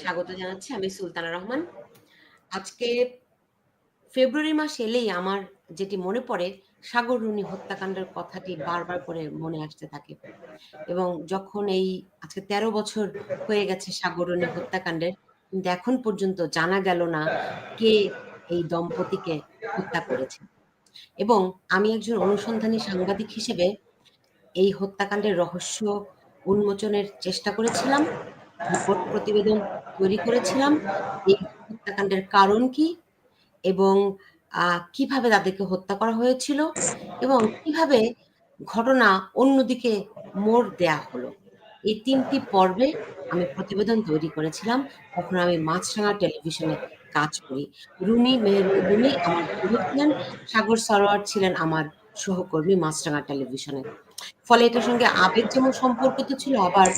স্বাগত জানাচ্ছি আমি সুলতানা রহমান। আজকে ফেব্রুয়ারি মাস এলেই আমার যেটি মনে পড়ে সাগর রুনি হত্যাকাণ্ডের কথাটি বারবার করে মনে আসতে থাকে। এবং যখন এই আজকে ১৩ বছর হয়ে গেছে সাগর রুনি হত্যাকাণ্ডের, কিন্তু এখন পর্যন্ত জানা গেল না কে এই দম্পতিকে হত্যা করেছে। এবং আমি একজন অনুসন্ধানী সাংবাদিক হিসেবে এই হত্যাকাণ্ডের রহস্য উন্মোচনের চেষ্টা করেছিলাম। রিপোর্ট প্রতিবেদন তৈরি করেছিলাম। এই হত্যাকাণ্ডের কারণ কি? এবং কীভাবে তাদেরকে হত্যা করা হয়েছিল? এবং কীভাবে ঘটনা অন্যদিকে মোড় দেয়া হলো? এই তিনটি পর্বে আমি প্রতিবেদন তৈরি করেছিলাম। তখন আমি মাছরাঙা টেলিভিশনে কাজ করি। রুনি মেহেরুন রুনি আমার। সাগর সরোয়ার ছিলেন আমার সহকর্মী মাছরাঙা টেলিভিশনে। ফলে এটার সঙ্গে আবেগ যেমন সম্পর্কিত ছিল আবার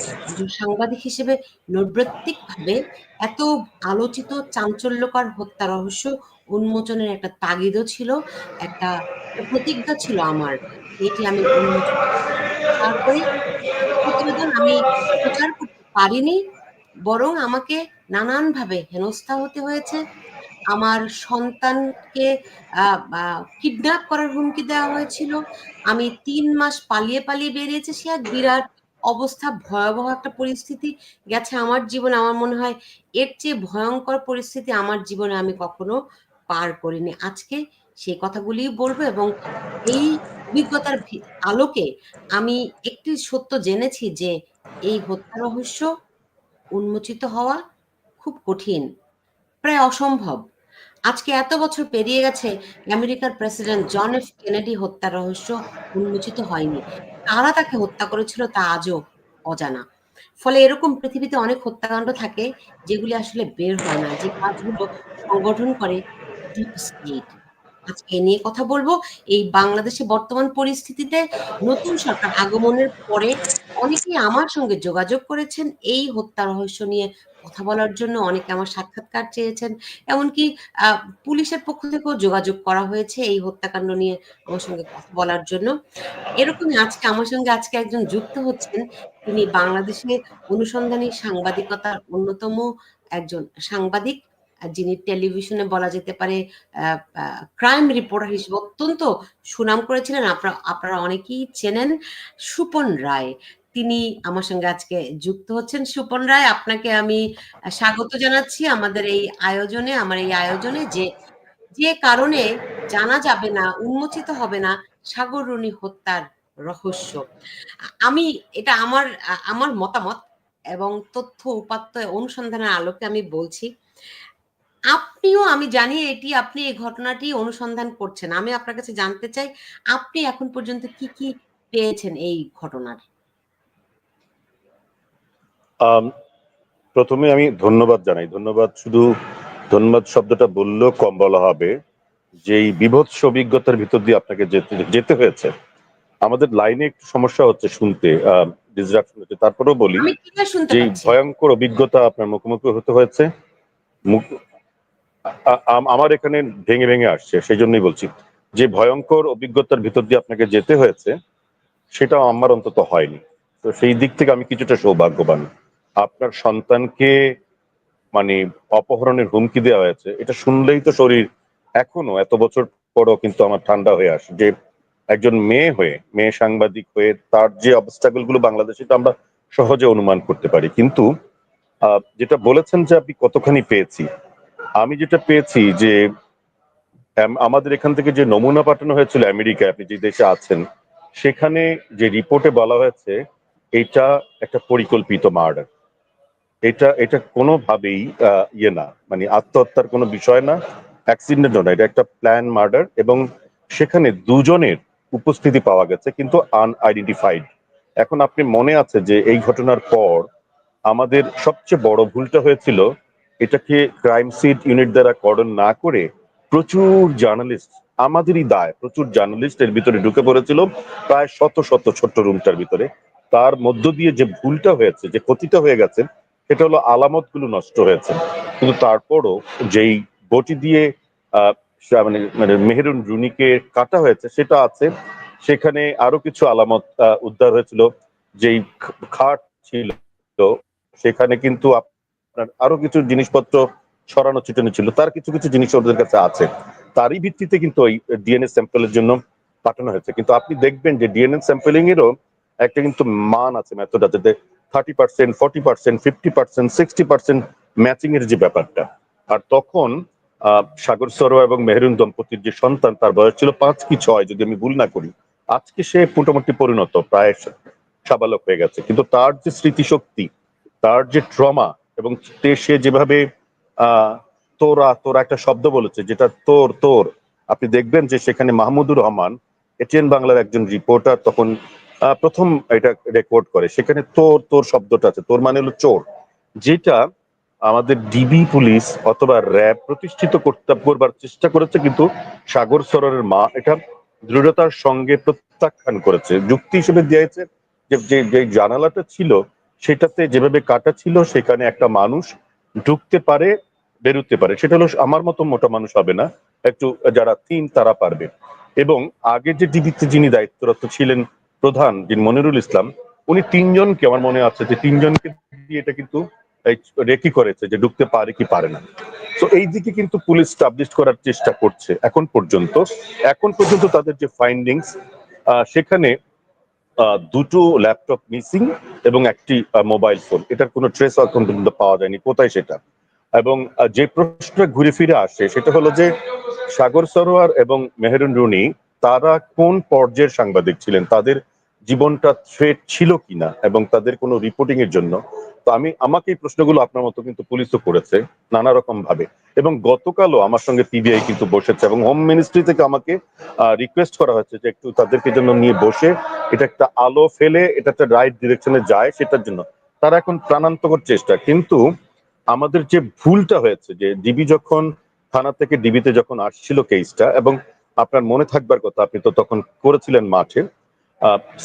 সাংবাদিক হিসেবে নৈর্ব্যক্তিকভাবে এত আলোচিত চাঞ্চল্যকর হত্যা রহস্য উন্মোচনের একটা তাগিদও ছিল, একটা প্রতিজ্ঞা ছিল আমার। এটি আমি উন্মোচন তারপরে প্রতিবেদন আমি প্রচার করতে পারিনি। বরং আমাকে নানানভাবে হেনস্থা হতে হয়েছে। আমার সন্তানকে কিডন্যাপ করার হুমকি দেওয়া হয়েছিল। আমি তিন মাস পালিয়ে, পালিয়ে বেরিয়েছে সে এক বিরাট অবস্থা, ভয়াবহ একটা পরিস্থিতি গেছে আমার জীবনে। আমার মনে হয় এর চেয়ে ভয়ঙ্কর পরিস্থিতি আমার জীবনে আমি কখনো পার করিনি। আজকে সেই কথাগুলিই বলব এবং এই অভিজ্ঞতার আলোকে আমি একটি সত্য জেনেছি যে এই হত্যা রহস্য উন্মোচিত হওয়া খুব কঠিন। প্রায় অসম্ভব। আজকে এত বছর পেরিয়ে গেছে, আমেরিকার প্রেসিডেন্ট জন এফ কেনেডি হত্যার রহস্য উন্মোচিত হয়নি। কারা তাকে হত্যা করেছিল তা আজও অজানা। ফলে এরকম পৃথিবীতে অনেক হত্যাকাণ্ড থাকে, যেগুলি আসলে বের হয় না। যে কাজগুলো সংগঠন করে। আজকে নিয়ে কথা বলব এই বাংলাদেশে বর্তমান পরিস্থিতিতে নতুন সরকার আগমনের পরে অনেকেই আমার সঙ্গে যোগাযোগ করেছেন এই হত্যা রহস্য নিয়ে কথা বলার জন্য। অনেকে আমার সাক্ষাৎকার চেয়েছেন। এমনকি পুলিশের পক্ষ থেকেও যোগাযোগ করা হয়েছে এই হত্যাকাণ্ড নিয়ে আমার সঙ্গে কথা বলার জন্য। এরকমই আজকে আমার সঙ্গে আজকে একজন যুক্ত হচ্ছেন। তিনি বাংলাদেশে অনুসন্ধানী সাংবাদিকতার অন্যতম একজন সাংবাদিক। যিনি টেলিভিশনে বলা যেতে পারে ক্রাইম রিপোর্টার হিসেবে অত্যন্ত সুনাম করেছিলেন। আপনা আপনারা অনেকেই চেনেন সুপন রায়। তিনি আমার সঙ্গে আজকে যুক্ত হচ্ছেন। সুপন রায় আপনাকে আমি স্বাগত জানাচ্ছি আমাদের এই আয়োজনে আমার এই আয়োজনে যে, যে কারণে জানা যাবে না, উন্মোচিত হবে না সাগর রুনি হত্যার রহস্য। আমি এটা আমার আমার মতামত এবং তথ্য উপাত্ত অনুসন্ধানের আলোকে আমি বলছি। আপনিও আমি জানি এটি আপনি এই ঘটনাটি অনুসন্ধান করছেন। আমি আপনার কাছে জানতে চাই আপনি এখন পর্যন্ত কি, কি পেয়েছেন এই ঘটনার? ১ম আমি ধন্যবাদ জানাই। ধন্যবাদ শুধু ধন্যবাদ শব্দটা বললেও কম বলা হবে। যেই বীভৎস অভিজ্ঞতার ভিতর দিয়ে আপনাকে যেতে যেতে হয়েছে। আমাদের লাইনে একটু সমস্যা হচ্ছে শুনতে, ডিসরাপশন হচ্ছে। তারপরেও বলি যে। ভয়ংকর অভিজ্ঞতা আপনার মুখোমুখি হতে হয়েছে, আমার এখানে ভেঙে, ভেঙে আসছে। সেই জন্যই বলছি। যে ভয়ঙ্কর অভিজ্ঞতার ভিতর দিয়ে আপনাকে যেতে হয়েছে, সেটা আমার অন্তত হয়নি। তো সেই দিক থেকে আমি কিছুটা সৌভাগ্যবান। আপনার সন্তানকে মানে অপহরণের হুমকি দেওয়া হয়েছে। এটা শুনলেই তো শরীর এখনও এত বছর পরও কিন্তু আমার ঠান্ডা হয়ে আসে। যে একজন মেয়ে হয়ে, মেয়ে সাংবাদিক হয়ে তার যে অবস্ট্রাগলগুলো বাংলাদেশে তো আমরা সহজে অনুমান করতে পারি। কিন্তু যেটা বলেছেন যে আপনি কতখানি পেয়েছি। আমি যেটা পেয়েছি যে আমাদের এখান থেকে যে নমুনা পাঠানো হয়েছিল আমেরিকায় আপনি যে দেশে আছেন, সেখানে যে রিপোর্টে বলা হয়েছে এটা একটা পরিকল্পিত মার্ডার। এটা এটা কোনোভাবেই ইয়ে না, মানে আত্মহত্যার কোনো বিষয় না, অ্যাক্সিডেন্টও না। এটা একটা প্ল্যান মার্ডার এবং সেখানে দুজনের উপস্থিতি পাওয়া গেছে কিন্তু আনআইডেন্টিফাইড। এখন আপনি মনে আছে যে এই ঘটনার পর আমাদের সবচেয়ে বড় ভুলটা হয়েছিল এটাকে ক্রাইম সিট ইউনিট দ্বারা করণ না করে প্রচুর জার্নালিস্ট আমাদেরই দায়, প্রচুর জার্নালিস্ট এর ভিতরে ঢুকে পড়েছিল প্রায় শত, শত ছোট্ট রুমটার ভিতরে। তার মধ্য দিয়ে যে ভুলটা হয়েছে, যে ক্ষতিটা হয়ে গেছে, সেটা হলো আলামতগুলো নষ্ট হয়েছে। কিন্তু তারপরও যেই বটি দিয়ে মানে মানে মেহেরুন রুনিকে কাটা হয়েছে, সেটা আছে। সেখানে আরও কিছু আলামত উদ্ধার হয়েছিল। যেই খাট ছিল, সেখানে কিন্তু আপনার আরও কিছু জিনিসপত্র ছড়ানো, ছিটানো ছিল তার কিছু কিছু জিনিস ওদের কাছে আছে তারই ভিত্তিতে কিন্তু ওই ডিএনএ স্যাম্পলের জন্য পাঠানো হয়েছে কিন্তু আপনি দেখবেন যে ডিএনএ স্যাম্পলিং এরও একটা কিন্তু মান আছে মেথড আছে thirty percent forty percent fifty percent sixty percent matching এর যে ব্যাপারটা। আর তখন সাগর এবং মেহরুন দম্পতির যে সন্তান, তার বয়স ছিল পাঁচ কি ছয়, যদি আমি ভুল না করি। আজকে সে মোটামুটি পরিণত, প্রায় সাবালক হয়ে গেছে। কিন্তু তার যে স্মৃতিশক্তি, তার যে ট্রমা এবং সে যেভাবে তোরা তোরা একটা শব্দ বলেছে, যেটা তোর তোর, আপনি দেখবেন যে সেখানে মাহমুদুর রহমান, এটিএন বাংলার একজন রিপোর্টার তখন প্রথম এটা রেকর্ড করে। সেখানে তোর তোর শব্দটা আছে। তোর মানে হলো চোর। যেটা আমাদের ডিবি পুলিশ অথবা র্যাব প্রতিষ্ঠিত করতে, করবার চেষ্টা করেছে, কিন্তু সাগর সরোরের মা এটা দৃঢ়তার সঙ্গে প্রত্যাখ্যান করেছে। যুক্তি হিসেবে দিয়েছে যে যে জানালাটা ছিল, সেটাতে যেভাবে কাটা ছিল, সেখানে একটা মানুষ ঢুকতে পারে, বেরোতে পারে। সেটা হলো, আমার মতো মোটা মানুষ হবে না। একটু, যারা তিন, তারা পারবে। এবং আগে যে ডিবিতে যিনি দায়িত্বরত ছিলেন প্রধান যিনি মনিরুল ইসলাম, উনি তিনজনকে আমার মনে আছে যে তিনজনকে এটা কিন্তু রেকি করেছে যে ঢুকতে পারে কি পারে না। তো এই দিকে কিন্তু পুলিশ স্টাবলিশ করার চেষ্টা করছে এখন পর্যন্ত। এখন পর্যন্ত তাদের যে ফাইন্ডিংস সেখানে দুটো ল্যাপটপ মিসিং এবং একটি মোবাইল ফোন এটার কোনো ট্রেস এখন পর্যন্ত পাওয়া যায়নি। কোথায় সেটা? এবং যে প্রশ্ন ঘুরে ফিরে আসে সেটা হলো যে সাগর সরোয়ার এবং মেহরুন রুনি তারা কোন পর্যায়ের সাংবাদিক ছিলেন? তাদের জীবনটা থ্রেট ছিল কিনা? এবং তাদের কোনো রিপোর্টিং এর জন্য? তো আমি, আমাকে এই প্রশ্নগুলো আপনার মতো কিন্তু পুলিশও করেছে নানা রকম ভাবে এবং গতকালও আমার সঙ্গে পিবিআই কিন্তু বসেছে এবং হোম মিনিস্ট্রি থেকে আমাকে রিকোয়েস্ট করা হয়েছে যে একটু তাদেরকে জন্য নিয়ে বসে, এটা একটা আলো ফেলে, এটা একটা রাইট ডিরেকশনে যায় সেটার জন্য। তারা এখন প্রাণান্তকর চেষ্টা। কিন্তু আমাদের যে ভুলটা হয়েছে, যে ডিবি যখন থানা থেকে ডিবিতে যখন আসছিল কেসটা এবং আপনার মনে থাকবার কথা, আপনি তো তখন করেছিলেন মাঠে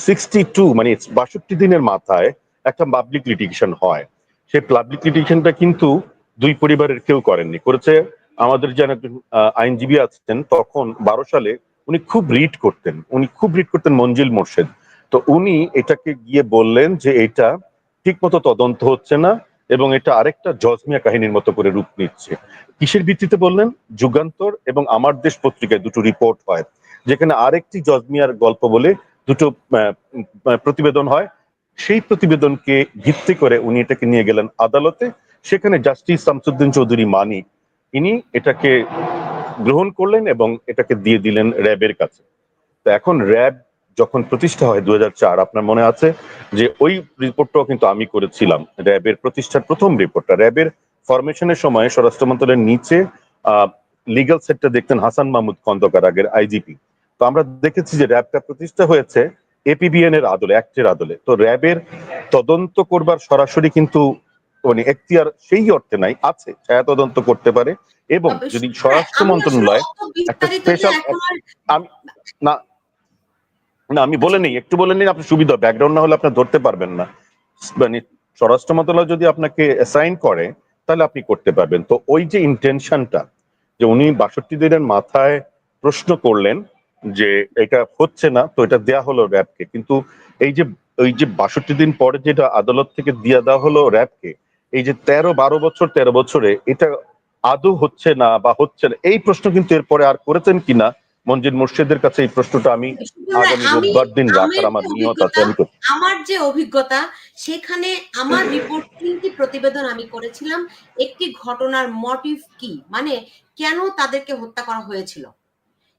সিক্সটি টু মানে বাষট্টি দিনের মাথায় একটা পাবলিক লিটিগেশন হয়। সেই পাবলিক লিটিগেশনটা কিন্তু দুই পরিবারের কেউ করেননি। করেছে আমাদের যেন একজন আইনজীবী আছেন, তখন বারো সালে উনি খুব রিড করতেন। উনি খুব রিড করতেন মঞ্জিল মোর্শেদ। তো উনি এটাকে গিয়ে বললেন যে এটা ঠিক মতো তদন্ত হচ্ছে না এবং এটা আরেকটা জজমিয়া কাহিনীর মতো করে রূপ নিচ্ছে। কিসের ভিত্তিতে বললেন? যুগান্তর এবং আমার দেশ পত্রিকায় দুটো রিপোর্ট হয়, যেখানে আরেকটি জজমিয়ার গল্প বলে দুটো প্রতিবেদন হয়। সেই প্রতিবেদনকে ভিত্তি করে উনি এটাকে নিয়ে গেলেন আদালতে, সেখানে জাস্টিস শামসুদ্দিন চৌধুরী মানি, ইনি এটাকে গ্রহণ করলেন এবং এটাকে দিয়ে দিলেন র্যাবের কাছে। তো এখন র্যাব যখন প্রতিষ্ঠা হয় দু হাজার চার আপনার মনে আছে যে ওই রিপোর্টটাও কিন্তু আমি করেছিলাম। র্যাবের প্রতিষ্ঠার প্রথম রিপোর্টটা র্যাবের ফরমেশনের সময় স্বরাষ্ট্র মন্ত্রণালয়ের নিচে লিগ্যাল সেটটা দেখতেন হাসান মাহমুদ খন্দকার আগের আইজিপি তো আমরা দেখেছি যে র্যাবটা প্রতিষ্ঠা হয়েছে এপিবিএন এর আদলে অ্যাক্টের আদলে। তো র্যাবের তদন্ত করবার সরাসরি কিন্তু মানে এখতিয়ার সেই অর্থে নাই আছে ছায়া তদন্ত করতে পারে। এবং যদি হ্যাঁ, স্বরাষ্ট্র মন্ত্রণালয় একটা স্পেশাল আর না না, আমি বলে নেই, একটু বলে নিন আপনি সুবিধা ব্যাকগ্রাউন্ড না হলে আপনি ধরতে পারবেন না। মানে স্বরাষ্ট্র মন্ত্রণালয় যদি আপনাকে অ্যাসাইন করে, তাহলে আপনি করতে পারবেন। তো ওই যে ইন্টেনশনটা যে উনি বাষট্টি দিনের মাথায় প্রশ্ন করলেন যে এটা হচ্ছে না, তো এটা দেয়া হলো র্যাবকে। কিন্তু এই যে, ওই যে বাষট্টি দিন পরে যেটা আদালত থেকে দিয়ে দেওয়া হলো র্যাবকে, এই যে তেরো, বারো বছর, তেরো বছরে এটা আদৌ হচ্ছে না বা হচ্ছে না, এই প্রশ্ন কিন্তু এরপরে আর করেছেন কিনা মঞ্জিল মুর্শিদের কাছে এই প্রশ্নটা আমি আগামী রোববার দিন রাখার আমার নিয়ত আছে আমি। আমার যে অভিজ্ঞতা সেখানে আমার রিপোর্ট তিনটি প্রতিবেদন আমি করেছিলাম। একটি ঘটনার মোটিভ কি? মানে কেন তাদেরকে হত্যা করা হয়েছিল?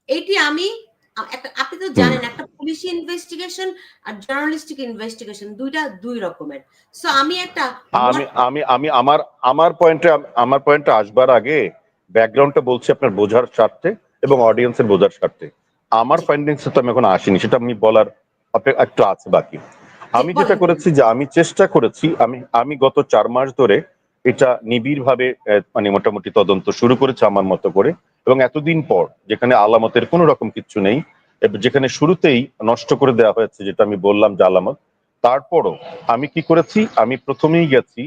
এইটি আমি একটা আপনি তো জানেন একটা পুলিশ ইনভেস্টিগেশন আর জার্নালিস্টিক ইনভেস্টিগেশন দুইটা দুই রকমের। সো আমি একটা আমি আমি আমি আমার আমার পয়েন্টে আমার পয়েন্টে আসবার আগে ব্যাকগ্রাউন্ডটা বলছি আপনার বোঝার স্বার্থে। এবং অডিয়েন্সের বোঝার স্বার্থে। আমার ফাইন্ডিংস তো আমি এখন আসিনি সেটা আমি বলার একটু আছে বাকি। আমি যেটা করেছি যে আমি চেষ্টা করেছি আমি আমি গত চার মাস ধরে এটা নিবিড় ভাবে মানে মোটামুটি তদন্ত শুরু করেছে আমার মতো করে এবং এতদিন পর যেখানে আলামতের কোনো রকম কিছু নেই যেখানে শুরুতেই নষ্ট করে দেওয়া হয়েছে যেটা আমি বললাম যে আলামত তারপরও আমি কি করেছি আমি প্রথমেই গেছি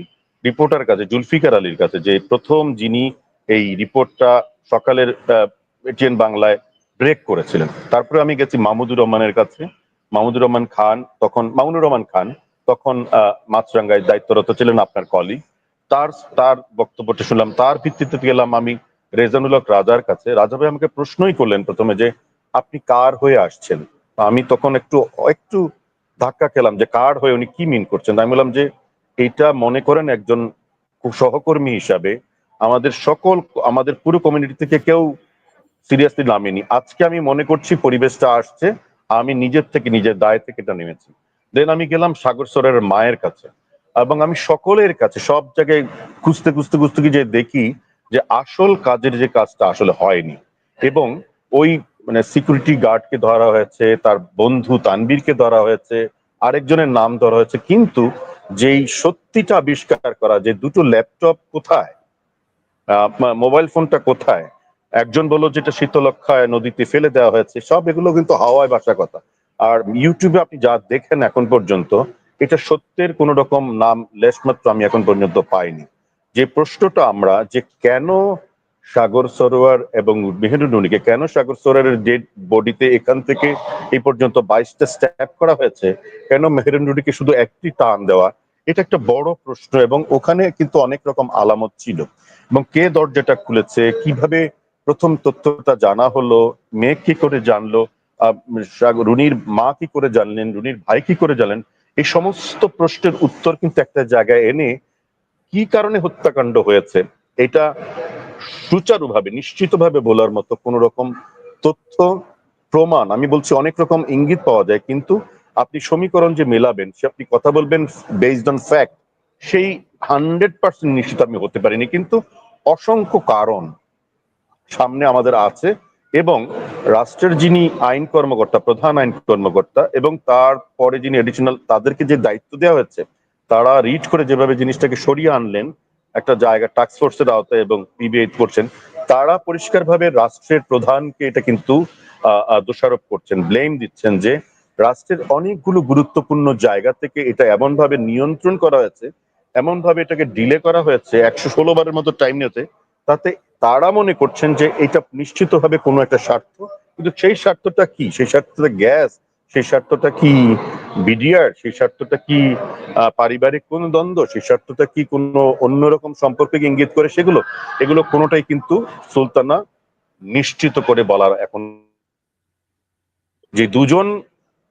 রিপোর্টার কাছে জুলফিকার আলীর কাছে যে প্রথম যিনি এই রিপোর্টটা সকালের এটিএন বাংলায় ব্রেক করেছিলেন। তারপরে আমি গেছি মাহমুদুর রহমানের কাছে। মাহমুদুর রহমান খান তখন মামুনুর রহমান খান তখন মাছরাঙ্গায় দায়িত্বরত ছিলেন আপনার কলিগ তার তার বক্তব্যটা শুনলাম। তার ভিত্তিতে গেলাম আমি রেজানুল হক রাজার কাছে। রাজা ভাই আমাকে প্রশ্নই করলেন প্রথমে যে, আপনি কার হয়ে আসছেন? আমি তখন একটু একটু ধাক্কা খেলাম যে, কার হয়ে উনি কি মিন করছেন? আমি বললাম যে এটা মনে করেন একজন সহকর্মী হিসাবে আমাদের সকল, আমাদের পুরো কমিউনিটি থেকে কেউ সিরিয়াসলি নামেনি। আজকে আমি মনে করছি পরিবেশটা আসছে, আমি নিজের থেকে নিজের দায় থেকে এটা নেমেছি। দেন আমি গেলাম সাগর সরের মায়ের কাছে। এবং আমি সকলের কাছে, সব জায়গায় খুঁজতে খুঁজতে খুঁজতে যে দেখি যে আসল কাজের যে কাজটা আসলে হয়নি। এবং ওই মানে সিকিউরিটি গার্ডকে ধরা হয়েছে, তার বন্ধু তানবীরকে ধরা হয়েছে, আরেকজনের নাম ধরা হয়েছে। কিন্তু যেই সত্যিটা আবিষ্কার করা, যে দুটো ল্যাপটপ কোথায়? মোবাইল ফোনটা কোথায়? একজন বলল যেটা শীতলক্ষায় নদীতে ফেলে দেওয়া হয়েছে, সব এগুলো কিন্তু হাওয়ায় বাসা কথা। আর ইউটিউবে আপনি যা দেখেন এখন পর্যন্ত, এটা সত্যের কোন রকম নাম লেশমাত্র আমি এখন পর্যন্ত পাইনি। যে প্রশ্নটা আমরা যে কেন সাগর সরোয়ার এবং মেহেরুনুনিকে কেন সাগর সরোয়ারের ডেড বডিতে এখান থেকে এই পর্যন্ত বাইশটা স্ট্যাপ করা হয়েছে, কেন মেহেরুনুনিকে শুধু একটি টান দেওয়া, এটা একটা বড় প্রশ্ন এবং ওখানে কিন্তু অনেক রকম আলামত ছিল। এবং কে দরজাটা খুলেছে, কীভাবে প্রথম তথ্যটা জানা হলো, মেয়ে কি করে জানলো রুনির মা কি করে জানলেন, রুনির ভাই কি করে জানলেন, এই সমস্ত প্রশ্নের উত্তর কিন্তু একটা জায়গায় এনে কি কারণে হত্যাকাণ্ড হয়েছে, এটা সুচারুভাবে, নিশ্চিতভাবে বলার মতো কোন রকম তথ্য, প্রমাণ, আমি বলছি অনেক রকম ইঙ্গিত পাওয়া যায়, কিন্তু আপনি সমীকরণ যে মেলাবেন, সে আপনি কথা বলবেন বেসড অন ফ্যাক্ট সেই হান্ড্রেড পার্সেন্ট নিশ্চিত আমি হতে পারিনি, কিন্তু অসংখ্য কারণ সামনে আমাদের আছে এবং রাষ্ট্রের যিনি আইন কর্মকর্তা, প্রধান আইন কর্মকর্তা এবং তারপরে যিনি এডিশনাল তাদেরকে যে দায়িত্ব দেওয়া হয়েছে, তারা রিড করে যেভাবে জিনিসটাকে সরিয়ে আনলেন, একটা জায়গা টাস্ক ফোর্সের আওতায় এবং পিবিআই করছেন, তারা পরিষ্কারভাবে রাষ্ট্রের প্রধানকে এটা কিন্তু দোষারোপ করছেন ব্লেম দিচ্ছেন যে রাষ্ট্রের অনেকগুলো গুরুত্বপূর্ণ জায়গা থেকে এটা এমন ভাবে নিয়ন্ত্রণ করা হয়েছে এমন ভাবে এটাকে ডিলে করা হয়েছে, একশো ষোলো বারের মতো টাইম নিতে তাতে তারা মনে করছেন যে এটা নিশ্চিতভাবে কোনো একটা স্বার্থ। কিন্তু সেই স্বার্থটা কি? সেই স্বার্থটা গ্যাস, সেই স্বার্থটা কি বিডিআর, সেই স্বার্থটা কি পারিবারিক কোন দ্বন্দ্ব, সেই স্বার্থটা কি কোনো অন্যরকম সম্পর্কে ইঙ্গিত করে? সেগুলো, এগুলো কোনোটাই কিন্তু সুলতানা নিশ্চিত করে বলার এখন যে দুজন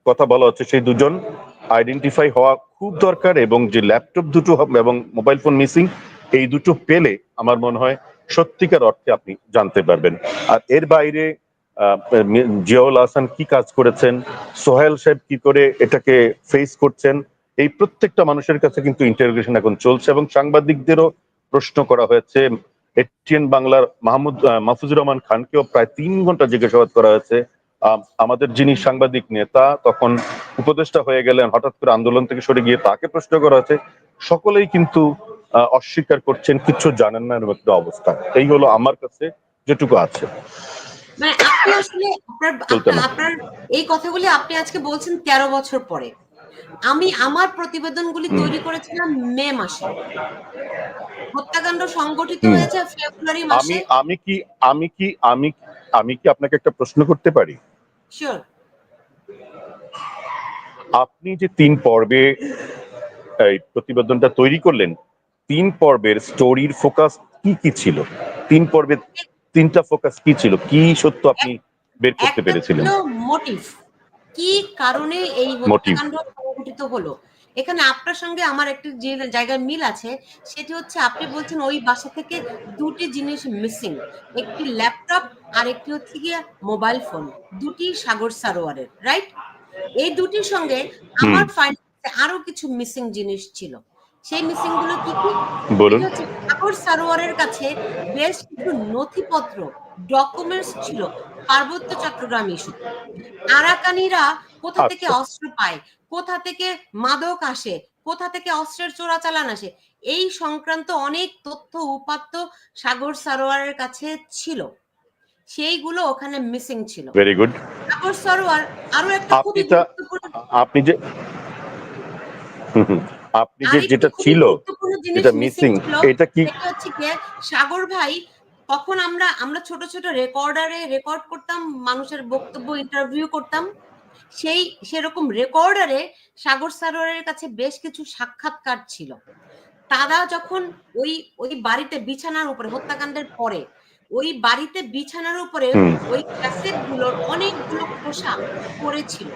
কথা বলা হচ্ছে, সেই দুজন আইডেন্টিফাই হওয়া খুব দরকার এবং যে ল্যাপটপ দুটো এবং মোবাইল ফোন মিসিং এই দুটো পেলে আমার মনে হয় সত্যিকার অর্থে আপনি জানতে পারবেন। আর এর বাইরে জিয়াউল হাসান কি কাজ করেছেন, সোহেল সাহেব কি করে এটাকে ফেস করছেন, এই প্রত্যেকটা মানুষের কাছে কিন্তু ইন্টারোগেশন এখন চলছে এবং সাংবাদিকদেরও প্রশ্ন করা হয়েছে। এটিএন বাংলার মাহমুদ মাহফুজুর রহমান খানকেও প্রায় তিন ঘণ্টা জিজ্ঞাসাবাদ করা হয়েছে। আমাদের যিনি সাংবাদিক নেতা, তখন উপদেষ্টা হয়ে গেলেন, হঠাৎ করে আন্দোলন থেকে সরে গিয়ে তাকে প্রশ্ন করা হয়েছে। সকলেই কিন্তু অস্বীকার করছেন কিছু জানেন না এরকম একটা অবস্থা। এই হলো আমার কাছে যেটুকু আছে। মানে আপনি আসলে আপনার আপনার এই কথাগুলি আপনি আজকে বলছেন তেরো বছর পরে। আমি আমার প্রতিবেদনগুলি। তৈরি করেছিলাম মে মাসে। হত্যাকাণ্ড সংগঠিত হয়েছে ফেব্রুয়ারি আমি মাসে। আমি কি আমি কি আমি আমি কি আপনাকে একটা প্রশ্ন করতে পারি? শিওর আপনি যে তিন পর্বে এই প্রতিবেদনটা তৈরি করলেন তিন পর্বের স্টোরির ফোকাস কি কি ছিল? তিন পর্বের তিনটা ফোকাস কি ছিল? কি সত্য আপনি বের করতে পেরেছিলেন? মোটিভ কি কারণে এই. হত্যাকাণ্ড সংঘটিত হলো? এখানে আপনার সঙ্গে আমার একটি যে জায়গায় মিল আছে সেটি হচ্ছে আপনি বলছেন ওই বাসা থেকে দুটি জিনিস মিসিং একটি ল্যাপটপ আর একটি হচ্ছে গিয়ে মোবাইল ফোন দুটি সাগর সারোয়ারের রাইট এই দুটির সঙ্গে আমার ফাইন্যান্সে আরও কিছু মিসিং জিনিস ছিল। সেই মিসিংগুলো কি কি? বলুন। হচ্ছে সারোয়ারের কাছে বেশ কিছু নথিপত্র ডকুমেন্টস ছিল পার্বত্য চট্টগ্রাম ইস্যু আরাকানিরা কোথা থেকে আচ্ছা। অস্ত্র পায় কোথা থেকে মাদক আসে কোথা থেকে অস্ত্রের চোরাচালান আসে এই সংক্রান্ত অনেক তথ্য উপাত্ত সাগর সারোয়ারের কাছে ছিল। সেইগুলো ওখানে মিসিং ছিল। ভেরি গুড সাগর সারোয়ার আরও একটা খুবই আপনি যে। আপনি যে যেটা ছিল এটা মিসিং এটা কি সাগর ভাই তখন আমরা আমরা ছোট ছোট রেকর্ডারে রেকর্ড করতাম মানুষের বক্তব্য ইন্টারভিউ করতাম সেই সেরকম রেকর্ডারে সাগর সারোয়ারের কাছে বেশ কিছু সাক্ষাৎকার ছিল। তারা যখন ওই ওই বাড়িতে বিছানার উপরে হত্যাকাণ্ডের পরে ওই বাড়িতে বিছানার উপরে ওই ক্যাসেটগুলোর অনেকগুলো পোশাক পড়েছিল।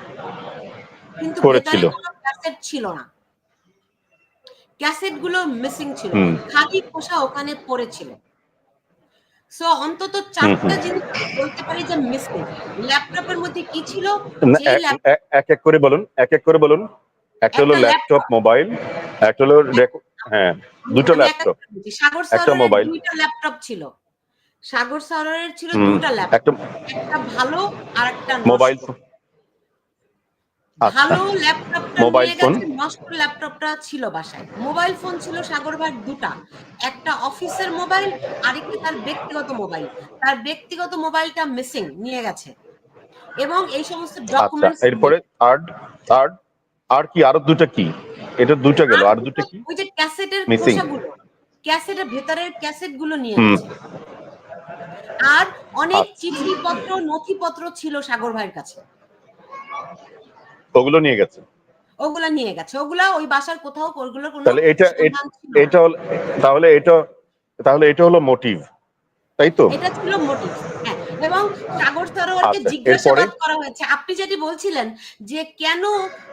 কিন্তু ক্যাসেট ছিল না। ক্যাসেটগুলো মিসিং ছিল। খালি খোসা ওখানে পড়েছিল। সো অন্তত চারটা জিনিস বলতে পারি যে মিসিং ল্যাপটপের মধ্যে কি ছিল? এক- এক- করে বলুন এক এক করে বলুন। একটা হলো ল্যাপটপ মোবাইল একটা হলো হ্যাঁ দুটো ল্যাপটপ। সাগর একটা মোবাইল। দুইটা ল্যাপটপ ছিল। সাগর সাগরের ছিল দুটা ল্যাপটপ। একটা ভালো আর একটা মোবাইল ভালো ল্যাপটপটা মোবাইল ফোন? নষ্ট ল্যাপটপটা ছিল বাসায়। মোবাইল ফোন ছিল সাগর ভাইয়ের দুটা। একটা অফিসের মোবাইল আরেকটা তার ব্যক্তিগত মোবাইল। তার ব্যক্তিগত মোবাইলটা মিসিং নিয়ে গেছে। এবং এই সমস্ত আচ্ছা ডকুমেন্টস এরপরে থার্ড থার্ড আর কি আরও দুটো কি? এটা দুটো গেল আর দুটো কি? ওই যে ক্যাসেটের. খোসাগুলো ক্যাসেটের ভেতরের ক্যাসেটগুলো নিয়ে গেছে। আর অনেক আচ্ছা। চিঠিপত্র নথিপত্র ছিল সাগর ভাইয়ের কাছে। ওগুলো নিয়ে গেছে। ওগুলা নিয়ে গেছে। ওগুলা ওই বাসার কোথাও ওগুলোর কোনো তাহলে এটা এটা হলো তাহলে এটা তাহলে এটা হলো মোটিভ তাই তো? এটা ছিল মোটিভ হ্যাঁ। এবং সাগর সরোয়ারকে আচ্ছা, জিজ্ঞাসাবাদ করা হয়েছে। আপনি যেটি বলছিলেন যে কেন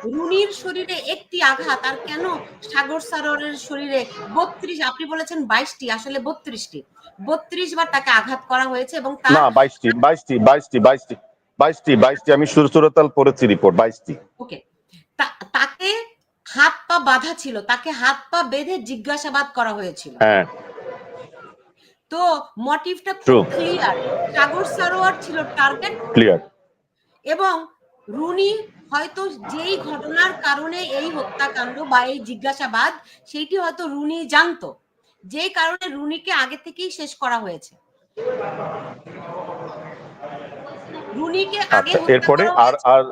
রুনির শরীরে একটি আঘাত আর কেন সাগর সরোয়ারের শরীরে বত্রিশ আপনি বলেছেন বাইশটি আসলে বত্রিশটি। বত্রিশ বার তাকে আঘাত করা হয়েছে এবং তার না বাইশটি বাইশটি বাইশটি বাইশটি। বাইশটি বাইশটি আমি সুর সুরতাল পড়েছি রিপোর্ট বাইশটি। ওকে তাকে হাত পা বাঁধা ছিল তাকে হাত পা বেঁধে জিজ্ঞাসাবাদ করা হয়েছিল। হ্যাঁ। তো মোটিভটা খুব ক্লিয়ার সাগর সারোয়ার ছিল টার্গেট ক্লিয়ার এবং রুনি হয়তো যেই ঘটনার কারণে এই হত্যাকাণ্ড বা এই জিজ্ঞাসাবাদ সেইটি হয়তো রুনি জানতো। যেই কারণে রুনিকে আগে থেকেই শেষ করা হয়েছে। রুনিকে আগে আচ্ছা এরপরে আর আর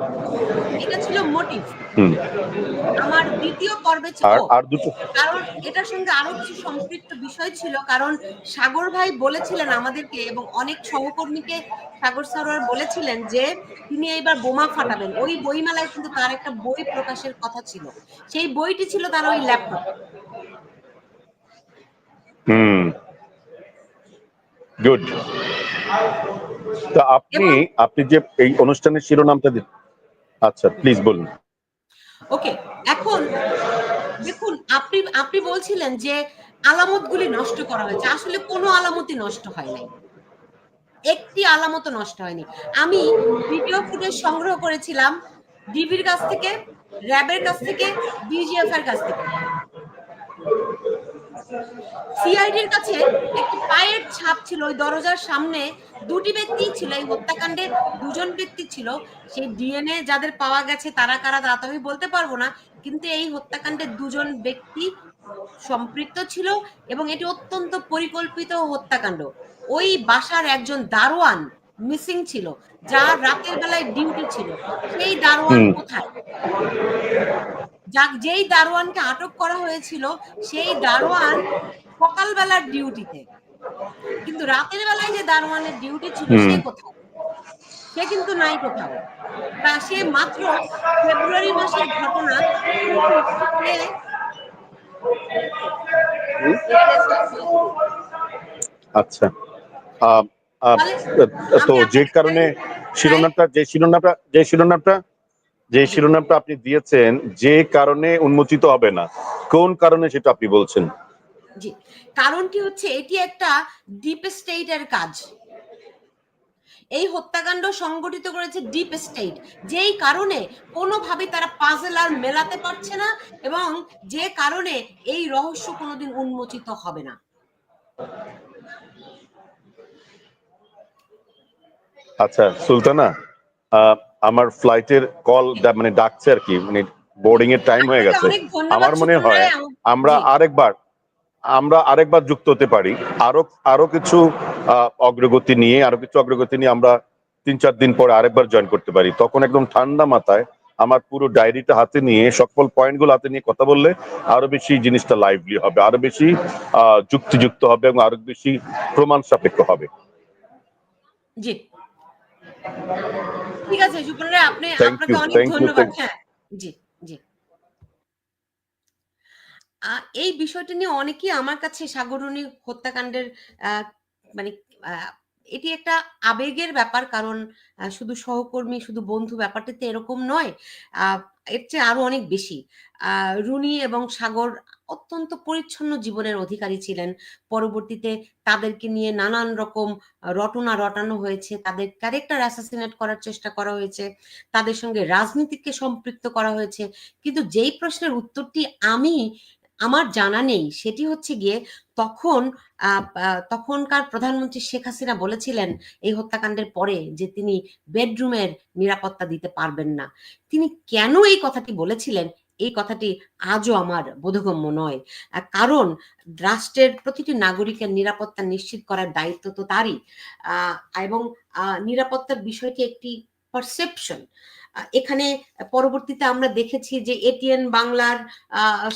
এটা ছিল মোটিভ আমার দ্বিতীয় পর্বে ছিল। আর আর দুটো কারণ এটার সঙ্গে আরও কিছু সম্পৃক্ত বিষয় ছিল কারণ সাগর ভাই বলেছিলেন আমাদেরকে এবং অনেক সহকর্মীকে সাগর সারোয়ার বলেছিলেন যে তিনি এইবার বোমা ফাটাবেন। ওই বইমেলায় কিন্তু তার একটা বই প্রকাশের কথা ছিল। সেই বইটি ছিল তার ওই ল্যাপটপ হুম। গুড। তা আপনি আপনি যে এই অনুষ্ঠানের শিরোনামটা দিন। আচ্ছা প্লিজ বলুন। ওকে এখন দেখুন আপনি আপনি বলছিলেন যে আলামতগুলি নষ্ট করা হয়েছে। আসলে কোনো আলামতই নষ্ট হয় নাই। একটি আলামতও নষ্ট হয়নি। আমি ভিডিও ফুটেজ সংগ্রহ করেছিলাম ডিবির কাছ থেকে র্যাবের কাছ থেকে বিজিএফ এর কাছ থেকে। সিআইডির কাছে একটি পায়ের ছাপ ছিল ওই দরজার সামনে দুটি ব্যক্তি ছিল এই হত্যাকাণ্ডে দুজন ব্যক্তি ছিল। সেই ডিএনএ যাদের পাওয়া গেছে তারা কারা তা তো আমি বলতে পারব না। কিন্তু এই হত্যাকাণ্ডে দুজন ব্যক্তি সম্পৃক্ত ছিল এবং এটি অত্যন্ত পরিকল্পিত হত্যাকাণ্ড। ওই বাসার একজন দারোয়ান মিসিং ছিল যার রাতের বেলায় ডিউটি ছিল। সেই দারোয়ান কোথায়? যাক যেই দারোয়ানকে আটক করা হয়েছিল সেই দারোয়ান সকালবেলার ডিউটিতে কিন্তু রাতের বেলায় যে দারোয়ানের ডিউটি ছিল। সে কোথায় সে কিন্তু নাই কোথাও। তা সে মাত্র ফেব্রুয়ারি মাসের ঘটনা আচ্ছা। তো যে কারণে শিরোনামটা যে শিরোনামটা যে শিরোনামটা যে শিরোনামটা আপনি দিয়েছেন যে কারণে উন্মোচিত হবে না কোন কারণে সেটা আপনি বলছেন? জি কারণটি হচ্ছে এটি একটা ডিপ স্টেটের কাজ। এই হত্যাকাণ্ড সংগঠিত করেছে ডিপ স্টেট যেই কারণে কোনোভাবে তারা পাজেল আর মেলাতে পারছে না এবং যে কারণে এই রহস্য কোনোদিন উন্মোচিত হবে না। আচ্ছা সুলতানা আহ, আমার ফ্লাইটের কল মানে ডাকছে আর কি মানে বোর্ডিং এর টাইম হয়ে গেছে। আমার মনে হয় আমরা। আরেকবার আমরা আরেকবার যুক্ত হতে পারি। আরও আরও কিছু অগ্রগতি নিয়ে আরও কিছু অগ্রগতি নিয়ে আমরা তিন চার দিন পরে আরেকবার জয়েন করতে পারি। তখন একদম ঠান্ডা মাথায় আমার পুরো ডায়েরিটা হাতে নিয়ে সকল পয়েন্টগুলো হাতে নিয়ে কথা বললে আরও বেশি জিনিসটা লাইভলি হবে আরও বেশি আহ, যুক্তিযুক্ত হবে এবং আরও বেশি প্রমাণ সাপেক্ষ হবে। জি। ঠিক আছে সুপর্ণ আপনি আপনাকে অনেক ধন্যবাদ। হ্যাঁ জি জি। এই বিষয়টা নিয়ে অনেকেই আমার কাছে সাগরণী হত্যাকাণ্ডের মানে এটি একটা আবেগের ব্যাপার। কারণ শুধু সহকর্মী, শুধু বন্ধু ব্যাপারটা তো এরকম নয়। এর চেয়ে আরও অনেক বেশি। রুনি এবং সাগর অত্যন্ত পরিচ্ছন্ন জীবনের অধিকারী ছিলেন। পরবর্তীতে তাদেরকে নিয়ে নানান রকম রটনা রটানো হয়েছে। তাদের ক্যারেক্টার অ্যাসাসিনেট করার চেষ্টা করা হয়েছে। তাদের সঙ্গে রাজনীতিকে সম্পৃক্ত করা হয়েছে। কিন্তু যেই প্রশ্নের উত্তরটি আমি আমার জানা নেই সেটি হচ্ছে গিয়ে তখন তখনকার প্রধানমন্ত্রী শেখ হাসিনা বলেছিলেন এই হত্যাকাণ্ডের পরে যে তিনি বেডরুমের নিরাপত্তা দিতে পারবেন না। তিনি কেন এই কথাটি বলেছিলেন এই কথাটি আজও আমার বোধগম্য নয়। কারণ রাষ্ট্রের প্রতিটি নাগরিকের নিরাপত্তা নিশ্চিত করার দায়িত্ব তো তারই। এবং নিরাপত্তার বিষয়টি একটি পারসেপশন। এখানে পরবর্তীতে আমরা দেখেছি যে এটিএন বাংলার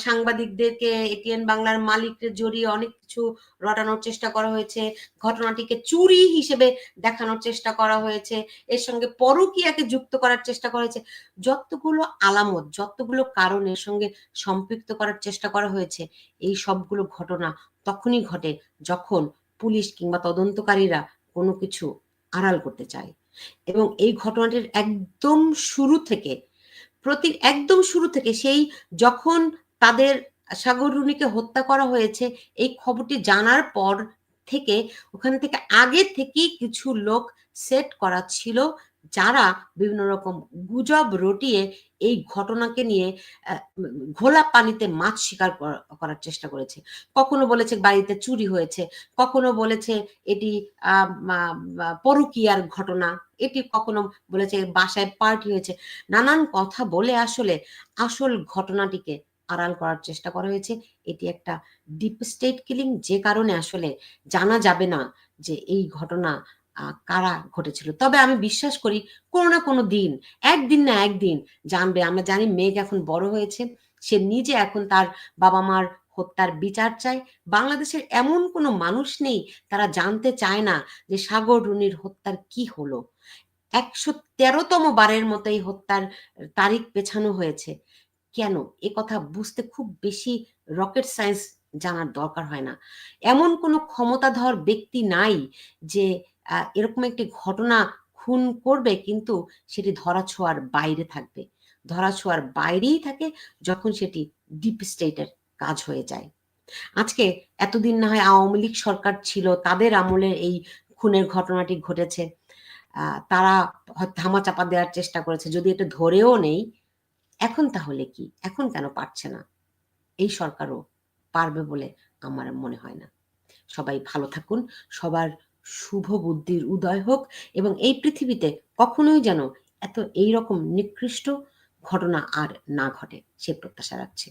সাংবাদিকদেরকে এটিএন বাংলার মালিকদের জড়িয়ে অনেক কিছু রটানোর চেষ্টা করা হয়েছে। ঘটনাটিকে চুরি হিসেবে দেখানোর চেষ্টা করা হয়েছে। এর সঙ্গে পরকীয়াকে যুক্ত করার চেষ্টা করা হয়েছে। যতগুলো আলামত, যতগুলো কারণ এর সঙ্গে সম্পৃক্ত করার চেষ্টা করা হয়েছে, এই সবগুলো ঘটনা তখনই ঘটে যখন পুলিশ কিংবা তদন্তকারীরা কোনো কিছু আড়াল করতে চায়। এবং এই ঘটনাটির একদম শুরু থেকে, প্রতি একদম শুরু থেকে সেই যখন তাদের সাগর রুনিকে হত্যা করা হয়েছে, এই খবরটি জানার পর থেকে, ওখান থেকে আগে থেকেই কিছু লোক সেট করা ছিল যারা বিভিন্ন রকম গুজব রটিয়ে এই ঘটনাকে নিয়ে ঘোলা পানিতে মাছ শিকার করার চেষ্টা করেছে। কখনো বলেছে বাড়িতে চুরি হয়েছে, কখনো বলেছে এটি পরকীয়ার ঘটনা, এটি কখনো বলেছে বাসায় পার্টি হয়েছে। নানান কথা বলে আসলে আসল ঘটনাটিকে আড়াল করার চেষ্টা করা হয়েছে। এটি একটা ডিপ স্টেট কিলিং যে কারণে আসলে জানা যাবে না যে এই ঘটনা কারা ঘটেছিল। তবে আমি বিশ্বাস করি কোনো না কোনো দিন, একদিন না একদিন জানবে। আমরা জানি মেঘ এখন বড় হয়েছে। সে নিজে এখন তার বাবা-মার হত্যার বিচার চায়। বাংলাদেশের এমন কোনো মানুষ নেই তারা জানতে চায় না যে সাগর রুনির হত্যার কি হলো। একশো তেরোতম বারের মতো এই হত্যার তারিখ পেছানো হয়েছে। কেন? একথা বুঝতে খুব বেশি রকেট সায়েন্স জানার দরকার হয় না। এমন কোনো ক্ষমতাধর ব্যক্তি নাই যে এরকম একটি ঘটনা খুন করবে কিন্তু সেটি ধরা-ছোঁয়ার বাইরে থাকবে। ধরা-ছোঁয়ার বাইরেই থাকে যখন সেটি ডিপ স্টেটের কাজ হয়ে যায়। আজকে এতদিন না হয় আওয়ামী লীগ সরকার ছিল, তাদের আমলে এই খুনের ঘটনাটি ঘটেছে। তারা হ ধামাচাপা দেওয়ার চেষ্টা করেছে। যদি এটা ধরেও নেই, এখন তাহলে কি? এখন কেন পারছে না? এই সরকারও পারবে বলে আমার মনে হয় না। সবাই ভালো থাকুন। সবার শুভ বুদ্ধির উদয় হোক এবং এই পৃথিবীতে কখনোই যেন এত এই রকম নিকৃষ্ট ঘটনা আর না ঘটে, সে প্রত্যাশা রাখছি।